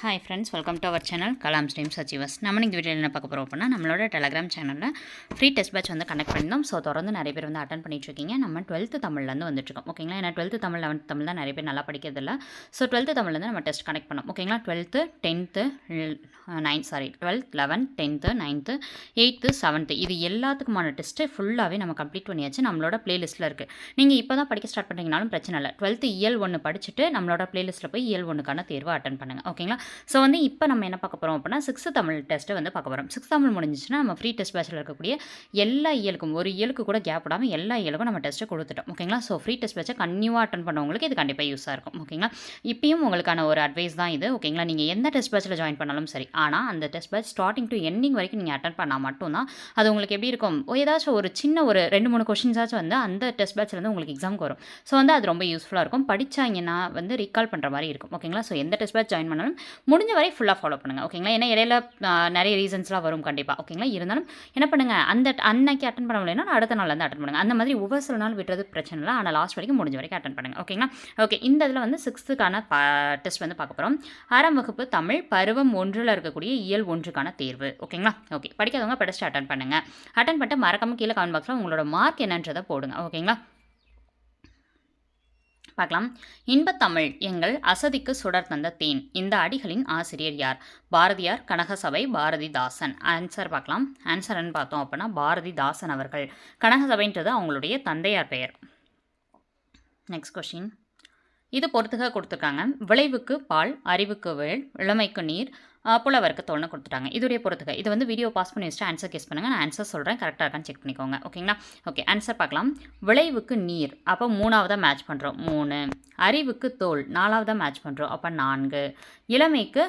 Hi friends welcome to our channel Kalam steam சச்சிவஸ் நம்ம இந்த வீடியோவில் என்ன பார்க்க போகிறோம் அப்படின்னா நம்மளோட டெலகிராம் சேனலில் ஃப்ரீ டெஸ்ட் பேட்ச் வந்து கனெக்ட் பண்ணியிருந்தோம். ஸோ தொடர்ந்து நிறைய பேர் வந்து அட்டன் பண்ணிட்டுருக்கீங்க நம்ம டுவெல்த்து தமிழ்லேருந்து வந்துட்டுருக்கோம் ஓகேங்களா ஏன்னா டுவெல்த்து தமிழ் லெவன்த் தமிழ் தான் நிறைய பேர் நல்லா படிக்கிறதில்ல ஸோ டுவெல்த்து தமிழ்லேருந்து நம்ம டெஸ்ட் கனெக்ட் பண்ணோம். ஓகேங்களா twelfth tenth nine sorry twelfth eleventh tenth ninth eighth seventh இது எல்லாத்துக்குமான டெஸ்ட்டு ஃபுல்லாகவே நம்ம கம்ப்ளீட் பண்ணியாச்சு. நம்மளோட பிளேலிஸ்ட்டில் இருக்குது நீங்கள் இப்போ தான் படிக்க ஸ்டார்ட் பண்ணுறீங்கனாலும் பிரச்சனை இல்லை. டுவெல்த்து இயல் ஒன்று படிச்சுட்டு நம்மளோட பிளேலிஸ்ட்டில் போய் இயல் ஒன்றுக்கான தேர்வை அட்டன் பண்ணுங்கள் ஓகேங்களா ஸோ வந்து இப்போ நம்ம என்ன பார்க்க போகிறோம் அப்படின்னா சிக்ஸ்த்து தமிழ் டெஸ்ட்டை வந்து பார்க்க போகிறோம் சிக்ஸ்த் தமிழ் முடிஞ்சிச்சுன்னா நம்ம ஃப்ரீ டெஸ்ட் பேட்சில் இருக்கக்கூடிய எல்லா இயலுக்கும் ஒரு இயலுக்கு கூட கேப் விடாமல் எல்லா இயலுக்கும் நம்ம டெஸ்ட்டை கொடுத்துட்டோம். ஓகேங்களா ஸோ ஃப்ரீ டெஸ்ட் பேட்சை கன்யூவாக அட்டன் பண்ணவங்களுக்கு இது கண்டிப்பாக யூஸாக இருக்கும். ஓகேங்களா இப்பயும் உங்களுக்கான ஒரு அட்வைஸ் தான் இது. ஓகேங்களா நீங்கள் எந்த டெஸ்ட் பேட்சில் ஜாயின் பண்ணாலும் சரி. ஆனால் அந்த test batch starting to ending வரைக்கும் நீங்கள் அட்டன் பண்ணால் மட்டும்தான் அது உங்களுக்கு எப்படி இருக்கும்? ஏதாச்சும் ஒரு சின்ன ஒரு ரெண்டு மூணு கொஷின்ஸாச்சும் வந்து அந்த டெஸ்ட் பேட்ச்லேருந்து வந்து உங்களுக்கு எக்ஸாமுக்கு வரும். ஸோ வந்து அது ரொம்ப யூஸ்ஃபுல்லாக இருக்கும். படித்தாங்கன்னா வந்து ரீகால் பண்ணுற மாதிரி இருக்கும். ஓகேங்களா ஸோ எந்த டெஸ்ட் பேட்ச் ஜாயின் பண்ணாலும் முடிஞ்ச வரை ஃபுல்லாக ஃபாலோ பண்ணுங்கள் ஓகேங்களா ஏன்னா இடையில நிறைய ரீசன்ஸ்லாம் வரும் கண்டிப்பாக ஓகேங்களா இருந்தாலும் என்ன பண்ணுங்கள் அந்த அன்னைக்கு அட்டன் பண்ண முடியலன்னா அடுத்த நாள் வந்து அட்டன் பண்ணுங்கள் அந்த மாதிரி ஒவ்வொரு சில நாள் விட்டுறது பிரச்சனை இல்லை. ஆனால் லாஸ்ட் வரைக்கும் முடிஞ்ச வரைக்கும் அட்டன் பண்ணுங்கள் ஓகேங்களா ஓகே இந்த இதில் வந்து சிக்ஸ்த்துக்கான டெஸ்ட் வந்து பார்க்க போகிறோம் ஆறாம் வகுப்பு தமிழ் பருவம் ஒன்றில் இருக்கக்கூடிய இயல் ஒன்றுக்கான தேர்வு ஓகேங்களா ஓகே படிக்காதவங்க படிச்சுட்டு அட்டன் பண்ணுங்கள் அட்டன் பண்ணிட்டு மறக்காமல் கீழே கமெண்ட் பாக்ஸில் உங்களோட மார்க் என்னன்றதை போடுங்க ஓகேங்களா பார்க்கலாம். இன்பத்தமிழ் எங்கள் அசதிக்கு சுடர் தந்த தேன். இந்த அடிகளின் ஆசிரியர் யார்? பாரதியார் கனகசபை பாரதிதாசன். ஆன்சர் பார்க்கலாம். ஆன்சர்னு பார்த்தோம் அப்படின்னா பாரதிதாசன் அவர்கள். கனகசபைன்றது அவங்களுடைய தந்தையார் பெயர். நெக்ஸ்ட் கொஷின் இது பொறுத்துக கொடுத்துருக்காங்க. விளைவுக்கு பால் அறிவுக்கு வேள் இளமைக்கு நீர் புலவருக்கு தோல்னு கொடுத்துட்டாங்க. இதுடைய பொறுத்துக்க இது வந்து வீடியோ பாஸ் பண்ணி வச்சுட்டு ஆன்சர் கேஸ் பண்ணுங்கள் நான் ஆன்சர் சொல்கிறேன் கரெக்டாக இருக்கான்னு செக் பண்ணிக்கோங்க. ஓகேங்களா ஓகே ஆன்சர் பார்க்கலாம். விளைவுக்கு நீர். அப்போ மூணாவதாக மேட்ச் பண்ணுறோம் மூணு. அறிவுக்கு தோல். நாலாவதாக மேட்ச் பண்ணுறோம் அப்போ நான்கு. இளமைக்கு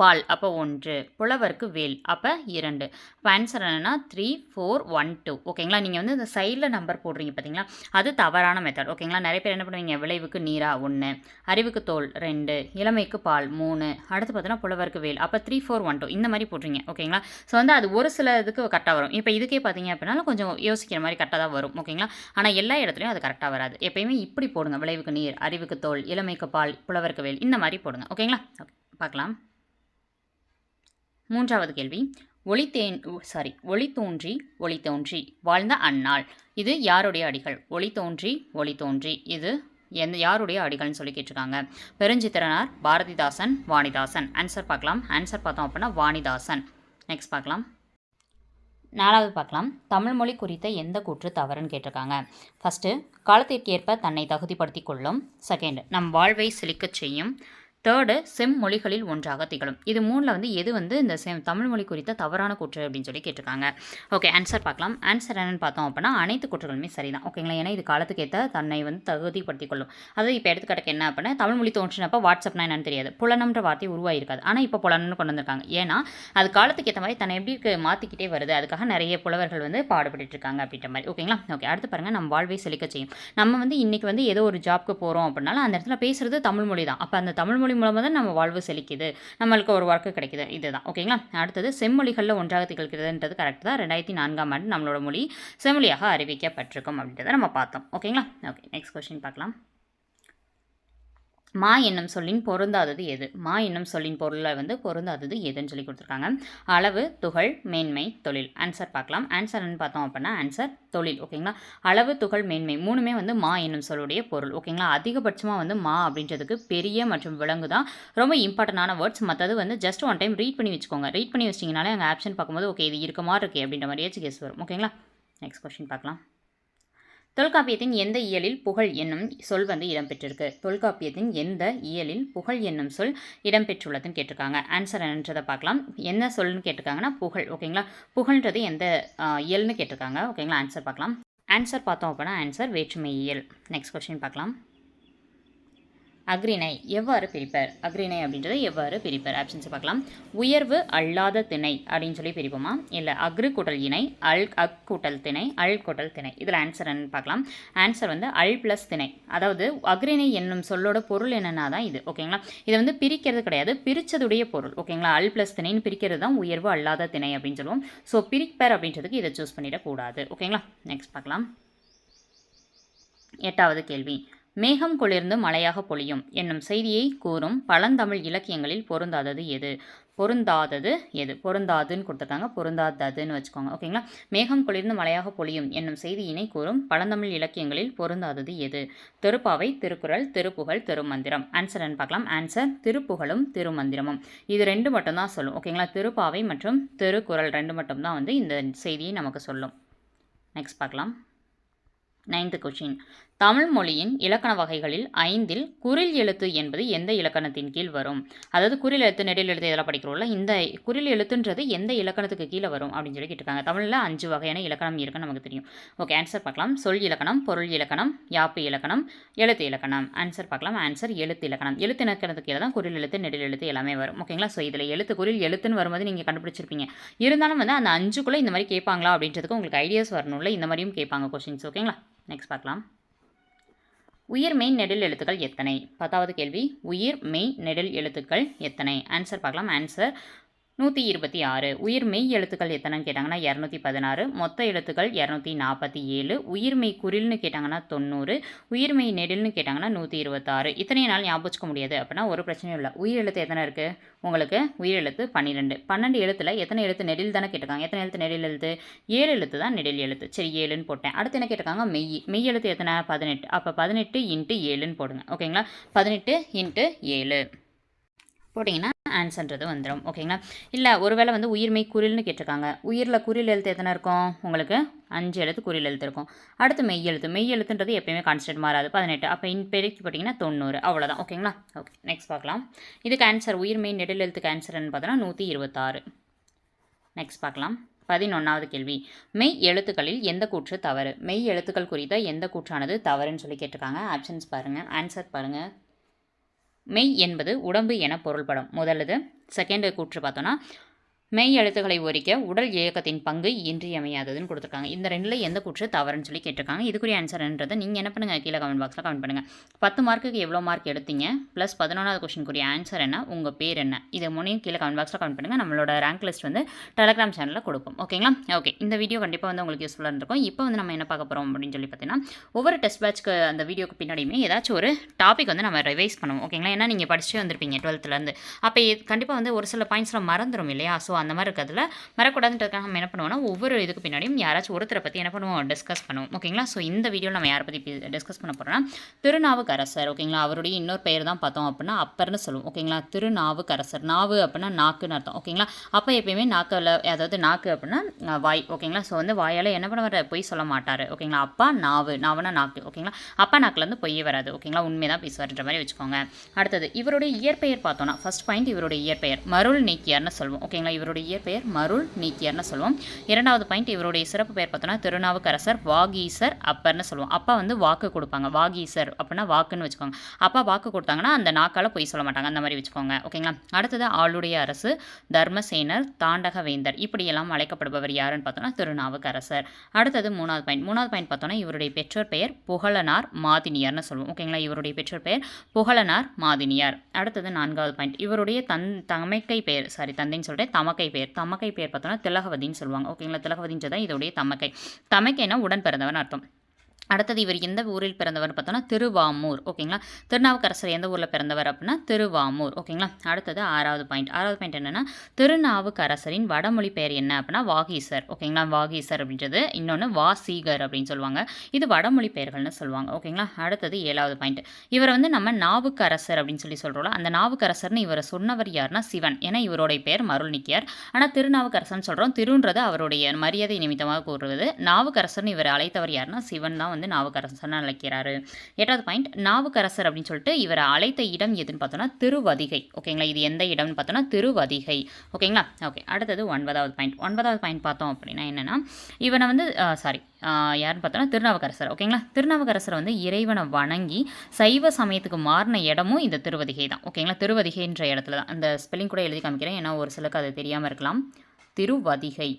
பால் அப்போ ஒன்று. புலவருக்கு வேல் அப்போ இரண்டு. இப்போ ஆன்சர் என்னென்னா த்ரீ ஃபோர் ஒன் டூ ஓகேங்களா நீங்கள் வந்து இந்த சைடில் நம்பர் போடுறீங்க பார்த்தீங்களா அது தவறான மெத்தட் ஓகேங்களா நிறைய பேர் என்ன பண்ணுவீங்க? விளைவுக்கு நீரா ஒன்று அறிவுக்கு தோல் ரெண்டு இளமைக்கு பால் மூணு. அடுத்து பார்த்தோன்னா புலவருக்கு வேல் அப்போ த்ரீ ஃபோர் ஒன் டூ இந்த மாதிரி போடுறீங்க ஓகேங்களா ஸோ வந்து அது ஒரு சில இதுக்கு கரெக்டாக வரும். இப்போ இதுக்கே பார்த்தீங்க அப்படின்னாலும் கொஞ்சம் யோசிக்கிற மாதிரி கரெக்டாக தான் வரும். ஓகேங்களா ஆனால் எல்லா இடத்துலையும் அது கரெக்டாக வராது. எப்பயுமே இப்படி போடுங்க. விளைவுக்கு நீர் அறிவுக்கு தோல் இளமைக்கு பால் புலவருக்கு வேல் இந்த மாதிரி போடுங்க. ஓகேங்களா ஓகே பார்க்கலாம் மூன்றாவது கேள்வி. ஒளி தேன் சாரி ஒளி தோன்றி ஒளி தோன்றி. வாழ்ந்த அந்நாள். இது யாருடைய அடிகள்? ஒளி தோன்றி ஒளி தோன்றி. இது எந்த யாருடைய அடிகள்னு சொல்லி கேட்டிருக்காங்க. பெருஞ்சித்திரனார் பாரதிதாசன் வாணிதாசன். ஆன்சர் பார்க்கலாம். ஆன்சர் பார்த்தோம் அப்படின்னா வாணிதாசன். நெக்ஸ்ட் பார்க்கலாம். நாலாவது பார்க்கலாம். தமிழ் மொழி குறித்த எந்த கூற்று தவறுன்னு கேட்டிருக்காங்க. ஃபஸ்ட்டு காலத்திற்கேற்ப தன்னை தகுதிப்படுத்தி கொள்ளும். செகண்ட் நம் வாழ்வை செழிக்கச் செய்யும். தேர்டு செம்மொழிகளில் ஒன்றாக திகழும். இது மூணில் வந்து எது வந்து இந்த செம் தமிழ் மொழி குறித்த தவறான கூற்று அப்படின்னு சொல்லி கேட்டிருக்காங்க. ஓகே ஆன்சர் பார்க்கலாம். ஆன்சர் என்னென்னு பார்த்தோம் அப்படின்னா அனைத்து கூற்றுகளுமே சரிதான். ஓகேங்களா ஏன்னா இது காலத்துக்கு ஏற்ற தன்னை வந்து தகுதிப்படுத்திக் கொள்ளும். அதாவது இப்போ எடுத்துக்காட்டுக்கு என்ன அப்படின்னா தமிழ் மொழி தோன்றினப்போ வாட்ஸ்அப்னா என்னன்னு தெரியாது. புலனம்ன்ற வார்த்தை உருவாயிருக்காது. ஆனால் இப்போ புலனம்னு கொண்டு வந்திருக்காங்க. ஏன்னா அது காலத்துக்கு ஏற்ற மாதிரி தன்னை எப்படி மாற்றிக்கிட்டே வருது. அதுக்காக நிறைய புலவர்கள் வந்து பாடுபட்டு இருக்காங்க அப்படின்ற மாதிரி. ஓகேங்களா ஓகே அடுத்து பாருங்கள் நம்ம வாழ்வை செழிக்க செய்யும். நம்ம வந்து இன்றைக்கி வந்து ஏதோ ஒரு ஜாப்க்கு போகிறோம் அப்படின்னாலும் அந்த இடத்துல பேசுகிறது தமிழ் மொழி தான். அப்போ அந்த தமிழ் மொழி மூலமாக தான் நம்ம வாழ்வு செழிக்குது. நம்மளுக்கு ஒரு ஒர்க்கு கிடைக்குது. இதுதான். ஓகேங்களா அடுத்தது செம்மொழிகளில் ஒன்றாக திகழ்கிறதுன்றது கரெக்ட் தான். ரெண்டாயிரத்தி நான்காம் ஆண்டு நம்மளோட மொழி செம்மொழியாக அறிவிக்கப்பட்டிருக்கும் அப்படின்றத நம்ம பார்த்தோம். ஓகேங்களா ஓகே நெக்ஸ்ட் கொஸ்டின் பார்க்கலாம். மா என்னும் சொல்லின் பொருந்தாதது எது? மா என்னும் சொல்லின் பொருளை வந்து பொருந்தாதது எதுன்னு சொல்லி கொடுத்துருக்காங்க. அளவு துகள் மேன்மை தொழில். ஆன்சர் பார்க்கலாம். ஆன்சர்னு பார்த்தோம் அப்படின்னா ஆன்சர் தொழில். ஓகேங்களா அளவு துகள் மேன்மை மூணுமே வந்து மா என்னும் சொல்லுடைய பொருள். ஓகேங்களா அதிகபட்சமாக வந்து மா அப்படின்றதுக்கு பெரிய மற்றும் விலங்கு தான். ரொம்ப இம்பார்ட்டண்டான வேர்ட்ஸ் மற்றது வந்து ஜஸ்ட் ஒன் டைம் ரீட் பண்ணி வச்சுக்கோங்க. ரீட் பண்ணி வச்சிங்கனாலே அங்கே ஆப்ஷன் பார்க்கும்போது ஓகே இது இருக்க மாதிரி இருக்குது அப்படின்ற மாதிரியாச்சும் கெஸ் வரும். ஓகேங்களா நெக்ஸ்ட் கொஸ்டின் பார்க்கலாம். தொல்காப்பியத்தின் எந்த இயலில் புகழ் என்னும் சொல் வந்து இடம்பெற்றிருக்கு? தொல்காப்பியத்தின் எந்த இயலில் புகழ் என்னும் சொல் இடம்பெற்றுள்ளதுன்னு கேட்டிருக்காங்க. ஆன்சர் என்னன்றதை பார்க்கலாம். என்ன சொல்னு கேட்டிருக்காங்கன்னா புகழ். ஓகேங்களா? புகழ்ன்றது எந்த இயல்னு கேட்டிருக்காங்க. ஓகேங்களா? ஆன்சர் பார்க்கலாம். ஆன்சர் பார்த்தோம் அப்படின்னா ஆன்சர் வேற்றுமை இயல். நெக்ஸ்ட் கொஸ்டின் பார்க்கலாம். அக்ரிணை எவ்வாறு பிரிப்பர்? அக்ரிணை அப்படின்றத எவ்வாறு பிரிப்பர்? ஆப்ஷன்ஸை பார்க்கலாம். உயர்வு அல்லாத திணை அப்படின்னு சொல்லி பிரிப்போமா? இல்லை அக்ரு கூட்டல் இணை அல் அக் கூட்டல் திணை அல் கூட்டல் திணை. இதில் ஆன்சர் என்னன்னு பார்க்கலாம். ஆன்சர் வந்து அல் ப்ளஸ் திணை. அதாவது அக்ரிணை என்னும் சொல்லோட பொருள் என்னன்னா தான் இது ஓகேங்களா இதை வந்து பிரிக்கிறது கிடையாது. பிரித்ததுடைய பொருள். ஓகேங்களா அல் ப்ளஸ் திணைன்னு பிரிக்கிறது தான் உயர்வு அல்லாத திணை அப்படின்னு சொல்லுவோம். ஸோ பிரிப்பர் அப்படின்றதுக்கு இதை சூஸ் பண்ணிடக்கூடாது. ஓகேங்களா நெக்ஸ்ட் பார்க்கலாம். எட்டாவது கேள்வி. மேகம் குளிர்ந்து மழையாக பொழியும் என்னும் செய்தியை கூறும் பழந்தமிழ் இலக்கியங்களில் பொருந்தாதது எது? பொருந்தாதது எது? பொருந்தாதுன்னு கொடுத்துருக்காங்க. பொருந்தாததுன்னு வச்சுக்கோங்க. ஓகேங்களா? மேகம் குளிர்ந்து மழையாக பொழியும் என்னும் செய்தியினை கூறும் பழந்தமிழ் இலக்கியங்களில் பொருந்தாதது எது? திருப்பாவை திருக்குறள் திருப்புகழ் திருமந்திரம். ஆன்சர்னு பார்க்கலாம். ஆன்சர் திருப்புகழும் திருமந்திரமும். இது ரெண்டு மட்டும்தான் சொல்லும். ஓகேங்களா? திருப்பாவை மற்றும் திருக்குறள் ரெண்டு மட்டும்தான் வந்து இந்த செய்தியை நமக்கு சொல்லும். நெக்ஸ்ட் பார்க்கலாம். நைன்த்து கொஷின் தமிழ் மொழியின் இலக்கண வகைகளில் ஐந்தில் குறில் எழுத்து என்பது எந்த இலக்கணத்தின் கீழ் வரும்? அதாவது குரில் எழுத்து நெடில் எழுத்து இதெல்லாம் படிக்கிறோம்ல இந்த குறில் எழுத்துன்றது எந்த இலக்கணத்துக்கு கீழே வரும் அப்படின்னு சொல்லி கேட்டிருக்காங்க. தமிழில் அஞ்சு வகையான இலக்கணம் இருக்குன்னு நமக்கு தெரியும். ஓகே ஆன்சர் பார்க்கலாம். சொல் இலக்கணம் பொருள் இலக்கணம் யாப்பு இலக்கணம் எழுத்து இலக்கணம். ஆன்சர் பார்க்கலாம். ஆன்சர் எழுத்து இலக்கணம். எழுத்து இலக்கணத்துக்கு கீழே தான் குரில் எழுத்து நெடில் எழுத்து எல்லாமே வரும். ஓகேங்களா? ஸோ இதில் எழுத்து குறில் எழுத்துன்னு வரும்போது நீங்கள் கண்டுபிடிச்சிருப்பீங்க. இருந்தாலும் வந்து அந்த அஞ்சுக்குள்ளே இந்த மாதிரி கேட்பாங்களா அப்படின்றதுக்கு உங்களுக்கு ஐடியாஸ் வரணும்ல. இந்த மாதிரியும் கேட்பாங்க கொஷின்ஸ் ஓகேங்களா? நெக்ஸ்ட் பார்க்கலாம். உயிர் மெய் நெடில் எழுத்துக்கள் எத்தனை? பத்தாவது கேள்வி உயிர் மெய் நெடில் எழுத்துக்கள் எத்தனை? ஆன்சர் பார்க்கலாம். ஆன்சர் நூற்றி இருபத்தி ஆறு. உயிர் மெய் எழுத்துக்கள் எத்தனைன்னு கேட்டாங்கன்னா இரநூத்தி பதினாறு. மொத்த எழுத்துக்கள் இரநூத்தி நாற்பத்தி ஏழு. உயிர்மெய் குரில்னு கேட்டாங்கன்னா தொண்ணூறு. உயிர்மெய் நெடில்னு கேட்டாங்கன்னா நூற்றி இருபத்தாறு. இத்தனை நாள் ஞாபகம் வச்சுக்க முடியாது. அப்படின்னா ஒரு பிரச்சனையும் இல்லை. உயிர் எழுத்து எத்தனை இருக்குது உங்களுக்கு உயிர் எழுத்து பன்னிரெண்டு. பன்னெண்டு எழுத்தில் எத்தனை எழுத்து நெடில் தானே கேட்டிருக்காங்க? எத்தனை எழுத்து நெடில் எழுத்து? ஏழு எழுத்து தான் நெடில் எழுத்து. சரி ஏழுன்னு போட்டேன். அடுத்து என்ன கேட்டிருக்காங்க? மெய். மெய் எழுத்து எத்தனை? பதினெட்டு. அப்போ பதினெட்டு இன்ட்டு ஏழுன்னு போடுங்க. ஓகேங்களா? பதினெட்டு இன்ட்டு ஏழு. போட்டிங்கன்னா ஆன்சர்ன்றது வந்துடும் ஓகேங்களா இல்லை ஒருவேளை வந்து உயிர்மை குரில்னு கேட்டிருக்காங்க. உயிரில் குரில் எழுத்து எத்தனை இருக்கும்? உங்களுக்கு அஞ்சு எழுத்து குறியில் எழுத்து இருக்கும். அடுத்து மெய் எழுத்து. மெய் எழுத்துன்றது எப்பயுமே கான்ஸ்டன்ட் மாறாது. பதினெட்டு. அப்போ இன் பெருக்கி போட்டிங்கன்னா தொண்ணூறு. அவ்வளோதான் ஓகேங்களா ஓகே நெக்ஸ்ட் பார்க்கலாம். இதுக்கு ஆன்சர் உயிர்மை நெடில் எழுத்துக்கு ஆன்சர்னு பார்த்தோன்னா நூற்றி இருபத்தாறு. நெக்ஸ்ட் பார்க்கலாம். பதினொன்றாவது கேள்வி. மெய் எழுத்துக்களில் எந்த கூற்று தவறு? மெய் எழுத்துக்கள் குறித்த எந்த கூற்றானது தவறுன்னு சொல்லி கேட்டிருக்காங்க. ஆப்ஷன்ஸ் பாருங்கள் ஆன்சர் பாருங்கள் மெய் என்பது உடம்பு என பொருள்படும். முதலது செகண்ட் கூற்று பார்த்தோன்னா மெய் எழுத்துக்களை ஒரிக்க உடல் இயக்கத்தின் பங்கு இன்றியமையாததுன்னு கொடுத்துருக்காங்க. இந்த ரெண்டில் எந்த கூற்று தவறுன்னு சொல்லி கேட்டிருக்காங்க. இதுக்குரிய ஆன்சர்ன்றதை நீங்கள் என்ன பண்ணுங்கள் கீழே கமெண்ட் பாக்ஸில் கமெண்ட் பண்ணுங்கள் பத்து மார்க்குக்கு எவ்வளோ மார்க் எடுத்தீங்க? ப்ளஸ் பதினொன்றாவது கொஷினுக்குரிய ஆன்சர் என்ன? உங்கள் பேர் என்ன? இதை மூணையும் கீழே கமெண்ட் பாக்ஸில் கமெண்ட் பண்ணுங்கள் நம்மளோட ரேங்க் லிஸ்ட் வந்து டெலகிராம் சேனலில் கொடுப்போம். ஓகேங்களா ஓகே இந்த வீடியோ கண்டிப்பாக வந்து உங்களுக்கு யூஸ்ஃபுல்லாக இருக்கும் இப்போ வந்து நம்ம என்ன பார்க்க போகிறோம் அப்படின்னு சொல்லி பார்த்தீங்கன்னா ஒவ்வொரு டெஸ்ட் பேட்ச்க்கு அந்த வீடியோக்கு பின்னாடியுமே ஏதாச்சும் ஒரு டாபிக் வந்து நம்ம ரிவைஸ் பண்ணுவோம். ஓகேங்களா ஏன்னா நீங்கள் படிச்சுட்டு வந்திருப்பீங்க டுவெல்த்துலேருந்து அப்போ கண்டிப்பாக வந்து ஒரு சில பாயிண்ட்ஸில் மறந்துடும் இல்லையா? ஸோ அந்த மாதிரி இருக்கிறதுல மறக்கூடாதுன்றதுக்காக நம்ம என்ன பண்ணுவோம்னா ஒவ்வொரு இதுக்கு பின்னாடியும் யாராச்சும் ஒருத்தரை பற்றி என்ன பண்ணுவோம் டிஸ்கஸ் பண்ணுவோம். ஓகேங்களா? ஸோ இந்த வீடியோவில் நம்ம யாரை பற்றி டிஸ்கஸ் பண்ண போகிறோம்னா திருநாவுக்கரசர் ஓகேங்களா? அவருடைய இன்னொரு பெயர் தான் பார்த்தோம் அப்படின்னா அப்பர்னு சொல்லுவோம். ஓகேங்களா? திருநாவுக்கரசர். நாவு அப்படின்னா நாக்குன்னு அர்த்தம். ஓகேங்களா? அப்போ எப்பயுமே நாக்கில் அதாவது நாக்கு அப்படின்னா வாய். ஓகேங்களா? ஸோ வந்து வாயால் என்ன பண்ணுவார்? பொய் சொல்ல மாட்டார். ஓகேங்களா? அப்பா நாவு. நாவுனா நாக்கு. ஓகேங்களா? அப்பா நாக்குலேருந்து பொய் வராது. ஓகேங்களா? உண்மை தான் பேசுவார்ன்ற மாதிரி வச்சுக்கோங்க. அடுத்தது இவருடைய இயற்பெயர் பார்த்தோன்னா ஃபர்ஸ்ட் பாயிண்ட் இவருடைய இயற்பெயர். மருள் நீக்கியார்னு சொல்லுவோம். ஓகேங்களா? இவருடைய இயற்பெயர் மருள் நீக்கியார்னு சொல்லுவோம். இரண்டாவது பாயிண்ட் இவருடைய சிறப்பு பெயர் பார்த்தோன்னா திருநாவுக்கரசர் வாகீசர் அப்பர்னு சொல்லுவோம். அப்பா வந்து வாக்கு கொடுப்பாங்க. வாகீசர் அப்படின்னா வாக்குன்னு வச்சுக்கோங்க. அப்பா வாக்கு கொடுத்தாங்கன்னா அந்த நாக்கால் பொய் சொல்ல மாட்டாங்க. அந்த மாதிரி வச்சுக்கோங்க. ஓகேங்களா? அடுத்தது ஆளுடைய அரசு தர்மசேனர் தாண்டக வேந்தர் இப்படியெல்லாம் அழைக்கப்படுபவர் யாருன்னு பார்த்தோன்னா திருநாவுக்கரசர். அடுத்தது மூணாவது பாயிண்ட் மூணாவது பாயிண்ட் பார்த்தோன்னா இவருடைய பெற்றோர் பெயர் புகழனார் மாதினியார்னு சொல்லுவோம். ஓகேங்களா? இவருடைய பெற்றோர் பெயர் புகழனார் மாதினியார். அடுத்தது நான்காவது பாயிண்ட் இவருடைய தன் தமைக்கை பெயர் சாரி தந்தைன்னு சொல்லிட்டு தமக்கை பெயர் தமக்கை பெயர் பார்த்தோன்னா திலகவதின்னு சொல்லுவாங்க. ஓகேங்களா? திலகவதின்றதான் இதோடைய தமக்கை. தமக்கைனா உடன் பிறந்தவன் அர்த்தம். அடுத்தது இவர் எந்த ஊரில் பிறந்தவர் பார்த்தோன்னா திருவாமூர். ஓகேங்களா? திருநாவுக்கரசர் எந்த ஊரில் பிறந்தவர் அப்படின்னா திருவாமூர். ஓகேங்களா? அடுத்தது ஆறாவது பாயிண்ட் ஆறாவது பாயிண்ட் என்னென்னா திருநாவுக்கரசரின் வடமொழி பெயர் என்ன அப்படின்னா வாகீசர். ஓகேங்களா? வாகீசர் அப்படின்றது இன்னொன்று வாசீகர் அப்படின்னு சொல்லுவாங்க. இது வடமொழி பெயர்கள்னு சொல்லுவாங்க. ஓகேங்களா? அடுத்தது ஏழாவது பாயிண்ட் இவரை வந்து நம்ம நாவுக்கரசர் அப்படின்னு சொல்லி சொல்கிறோம்ல அந்த நாவுக்கரசர்னு இவரை சொன்னவர் யாருன்னா சிவன். ஏன்னா இவருடைய பெயர் மருள் நிக்கியார் ஆனால் திருநாவுக்கரசர்னு சொல்கிறோம் திருன்றது அவருடைய மரியாதை நிமித்தமாக கூறுவது நாவுக்கரசர்னு இவர் அழைத்தவர் யாருன்னா சிவன் தான் வந்து நாவுக்கரசர்னு அழைக்கிறாரு எட்டாவது பாயிண்ட் நாவுக்கரசர் அப்படின்னு சொல்லிட்டு இவரை அழைத்த இடம் எதுன்னு பார்த்தோன்னா திருவதிகை. ஓகேங்களா இது எந்த இடம்னு பார்த்தோன்னா திருவதிகை. ஓகேங்களா ஓகே அடுத்தது ஒன்பதாவது பாயிண்ட் ஒன்பதாவது பாயிண்ட் பார்த்தோம் அப்படின்னா என்னென்னா இவனை வந்து சாரி யாருன்னு பார்த்தோன்னா திருநாவுக்கரசர். ஓகேங்களா திருநாவுக்கரசர் வந்து இறைவனை வணங்கி சைவ சமயத்துக்கு மாறின இடமும் இந்த திருவதிகை தான். ஓகேங்களா திருவதிகைன்ற இடத்துல தான் அந்த ஸ்பெல்லிங் கூட எழுதி காமிக்கிறேன். ஏன்னா ஒரு சிலருக்கு அது தெரியாமல் இருக்கலாம். திருவதிகை.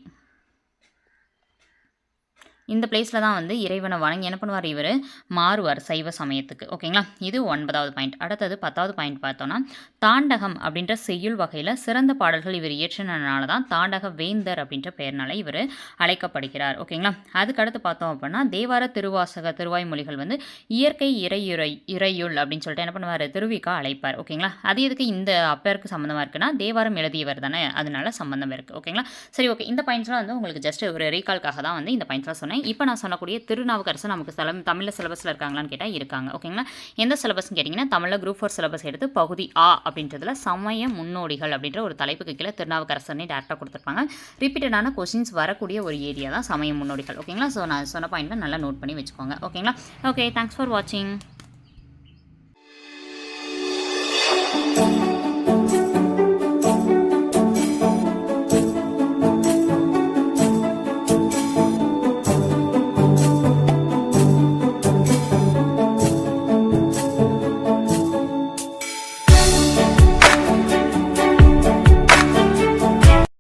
இந்த பிளேஸில் தான் வந்து இறைவனை வணங்கி என்ன பண்ணுவார் இவர்? மாறுவார் சைவ சமயத்துக்கு. ஓகேங்களா இது ஒன்பதாவது பாயிண்ட் அடுத்தது பத்தாவது பாயிண்ட் பார்த்தோன்னா தாண்டகம் அப்படின்ற செய்யுள் வகையில் சிறந்த பாடல்கள் இவர் இயற்றினால தான் தாண்டக வேந்தர் அப்படின்ற பெயர்னால இவர் அழைக்கப்படுகிறார். ஓகேங்களா அதுக்கடுத்து பார்த்தோம் அப்படின்னா தேவார திருவாசக திருவாய்மொழிகள் வந்து இயற்கை இறையுறை இறையுள் அப்படின்னு சொல்லிட்டு என்ன பண்ணுவார்? திருவிக்கா அழைப்பார். ஓகேங்களா அது எதுக்கு இந்த அப்பருக்கு சம்மந்தமாக இருக்குன்னா தேவாரம் எழுதியவர் தானே அதனால சம்மந்தம் இருக்குது ஓகேங்களா சரி ஓகே இந்த பாயிண்ட்ஸ்லாம் வந்து உங்களுக்கு ஜஸ்ட் ஒரு ரீகால்க்காக தான் வந்து இந்த பாயிண்ட்ஸ்லாம் சொன்னேன். இப்போ நான் சொன்னக்கூடிய திருநாவுக்கரசு நமக்கு சில தமிழில் சிலபஸில் இருக்காங்களான்னு கேட்டால் இருக்காங்க. ஓகேங்களா எந்த சிலபஸ்ன்னு கேட்டிங்கன்னா தமிழில் குரூப் ஃபோர் சிலபஸ் எடுத்து பகுதி ஆ அப்படின்றதுல சமய முன்னோடிகள் அப்படின்ற ஒரு தலைப்புக்கு கீழே திருநாவுக்கரசனே டேரெக்டாக கொடுத்துருப்பாங்க. ரிப்பீட்டடான கொஷின்ஸ் வரக்கூடிய ஒரு ஏரியா தான் சமய முன்னோடிகள். ஓகேங்களா ஸோ நான் சொன்ன பாயிண்ட்டில் நல்லா நோட் பண்ணி வச்சுக்கோங்க. ஓகேங்களா ஓகே தேங்க்ஸ் ஃபார் வாட்சிங்